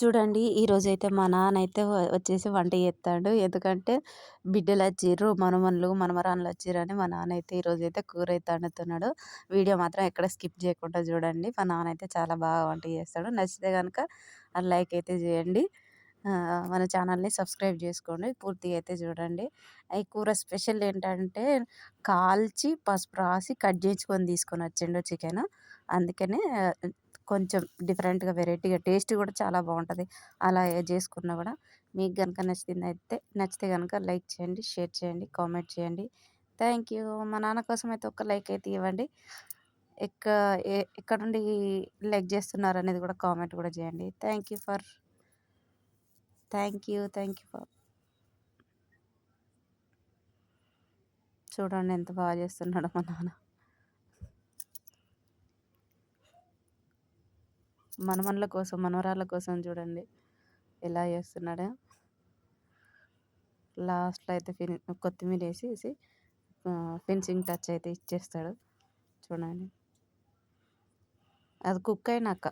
చూడండి ఈరోజైతే మా నాన్న అయితే వచ్చేసి వంట చేస్తాడు ఎందుకంటే బిడ్డలు వచ్చిర్రు మనమన్లు మనమరాన్లు వచ్చిర్రని మా నాన్న అయితే ఈరోజు అయితే కూర అయితే వండుతున్నాడు. వీడియో మాత్రం ఎక్కడ స్కిప్ చేయకుండా చూడండి. మా నాన్న అయితే చాలా బాగా వంట చేస్తాడు. నచ్చితే కనుక లైక్ అయితే చేయండి. మన ఛానల్ని సబ్స్క్రైబ్ చేసుకోండి. పూర్తిగా అయితే చూడండి. ఈ కూర స్పెషల్ ఏంటంటే కాల్చి పసుపు రాసి కట్ చేసుకొని తీసుకొని వచ్చిండు చికెన్. అందుకనే కొంచెం డిఫరెంట్గా వెరైటీగా టేస్ట్ కూడా చాలా బాగుంటుంది అలా చేసుకున్నా కూడా మీకు కనుక నచ్చింది అయితే నచ్చితే కనుక లైక్ చేయండి షేర్ చేయండి కామెంట్ చేయండి. Thank you. మా నాన్న కోసం అయితే ఒక లైక్ అయితే ఇవ్వండి. ఎక్క ఎక్కడ నుండి లైక్ చేస్తున్నారు అనేది కూడా కామెంట్ కూడా చేయండి. Thank you for thank you thank you for. చూడండి ఎంత బాగా చేస్తున్నాడో మా నాన్న. మనమన్ల కోసం మనవరాళ్ళ కోసం చూడండి. ఎలా చేస్తున్నాడో. లాస్ట్లో అయితే ఫిని కొత్తిమీర వేసేసి ఫినిషింగ్ టచ్ అయితే ఇచ్చేస్తాడు. చూడండి. అది కుక్ అయినాక